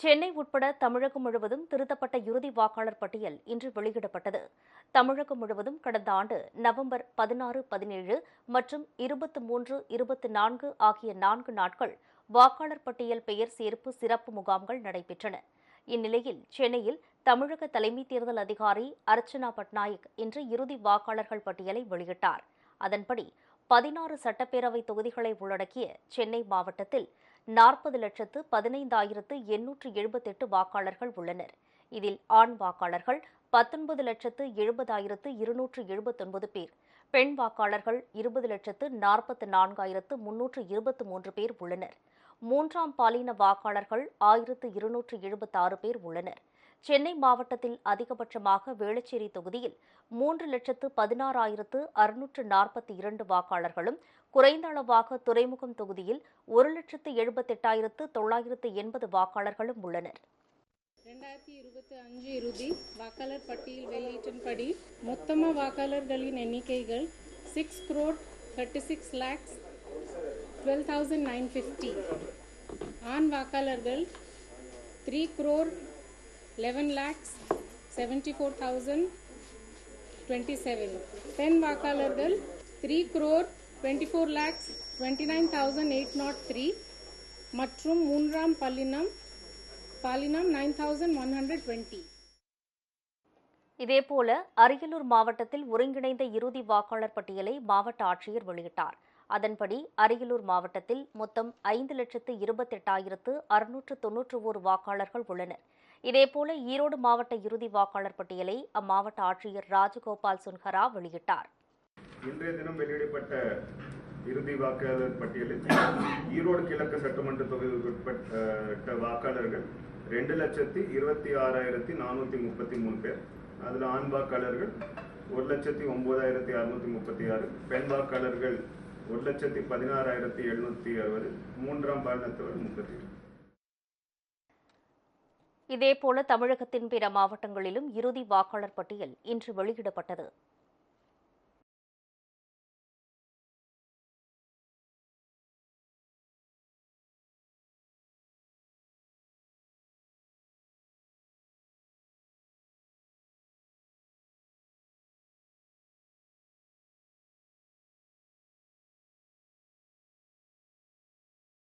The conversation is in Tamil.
சென்னை உட்பட தமிழகம் முழுவதும் திருத்தப்பட்ட இறுதி வாக்காளர் பட்டியல் இன்று வெளியிடப்பட்டது. தமிழகம் முழுவதும் கடந்த ஆண்டு நவம்பர் பதினாறு பதினேழு மற்றும் இருபத்தி மூன்று இருபத்தி நான்கு ஆகிய நான்கு நாட்கள் வாக்காளர் பட்டியல் பெயர் சேர்ப்பு சிறப்பு முகாம்கள் நடைபெற்றன. இந்நிலையில் சென்னையில் தமிழக தலைமை தேர்தல் அதிகாரி அர்ச்சனா பட்நாயக் இன்று இறுதி வாக்காளர்கள் பட்டியலை வெளியிட்டார். அதன்படி பதினாறு சட்டப்பேரவை தொகுதிகளை உள்ளடக்கிய சென்னை மாவட்டத்தில் நாற்பது லட்சத்து பதினைந்தாயிரத்து எண்ணூற்று எழுபத்தெட்டு வாக்காளர்கள் உள்ளனர். இதில் ஆண் வாக்காளர்கள் பத்தொன்பது லட்சத்து எழுபதாயிரத்து இருநூற்று எழுபத்தொன்பது பேர். பெண் வாக்காளர்கள் இருபது லட்சத்து நாற்பத்து நான்காயிரத்து முன்னூற்று இருபத்து மூன்று பேர் உள்ளனர். மூன்றாம் பாலின வாக்காளர்கள் ஆயிரத்து இருநூற்று எழுபத்தாறு பேர் உள்ளனர். சென்னை மாவட்டத்தில் அதிகபட்சமாக வேளச்சேரி தொகுதியில் மூன்று லட்சத்து பதினாறாயிரத்து அறுநூற்று நாற்பத்தி இரண்டு வாக்காளர்களும் குறைந்த அளவாக துறைமுகம் தொகுதியில் ஒரு லட்சத்து எழுபத்தெட்டாயிரத்து தொள்ளாயிரத்து எண்பது வாக்காளர்களும் உள்ளனர். ரெண்டாயிரத்தி இருபத்தி அஞ்சு இறுதி வாக்காளர் பட்டியல் வெளியீட்டின்படி மொத்தமாக வாக்காளர்களின் எண்ணிக்கைகள் six crore thirty six lakhs twelve thousand nine fifty ஆண் வாக்காளர்கள் three crore eleven lakhs seventy four thousand twenty seven பெண் வாக்காளர்கள் three crore twenty four lakhs twenty nine thousand eight nought three மற்றும் மூன்றாம் பல்லினம் பாலினம் nine thousand one hundred twenty இதேபோல அரியலூர் மாவட்டத்தில் ஒருங்கிணைந்த இறுதி வாக்காளர் பட்டியலை மாவட்ட ஆட்சியர் வெளியிட்டார். அதன்படி அரியலூர் மாவட்டத்தில் மொத்தம் ஐந்து லட்சத்து இருபத்தெட்டாயிரத்து அறுநூற்று தொன்னூற்று ஓர் வாக்காளர்கள் உள்ளனர். இதேபோல ஈரோடு மாவட்ட இறுதி வாக்காளர் பட்டியலை அம்மாவட்ட ஆட்சியர் ராஜகோபால் சுன்ஹரா வெளியிட்டார். இன்றைய தினம் வெளியிடப்பட்ட இறுதி வாக்காளர் பட்டியலில் ஈரோடு கிழக்கு சட்டமன்ற தொகுதிக்கு உட்பட்ட வாக்காளர்கள் ரெண்டு லட்சத்தி இருபத்தி ஆறாயிரத்தி நானூற்றி முப்பத்தி மூணு பேர். அதில் ஆண் வாக்காளர்கள் ஒரு லட்சத்தி ஒன்பதாயிரத்தி அறுநூற்றி முப்பத்தி ஆறு பெண் வாக்காளர்கள் ஒரு லட்சத்தி பதினாறாயிரத்தி எழுநூற்றி அறுபது மூன்றாம் பாலினத்தவர் முப்பத்தி இதேபோல தமிழகத்தின் பிற மாவட்டங்களிலும் இறுதி வாக்காளர் பட்டியல் இன்று வெளியிடப்பட்டது.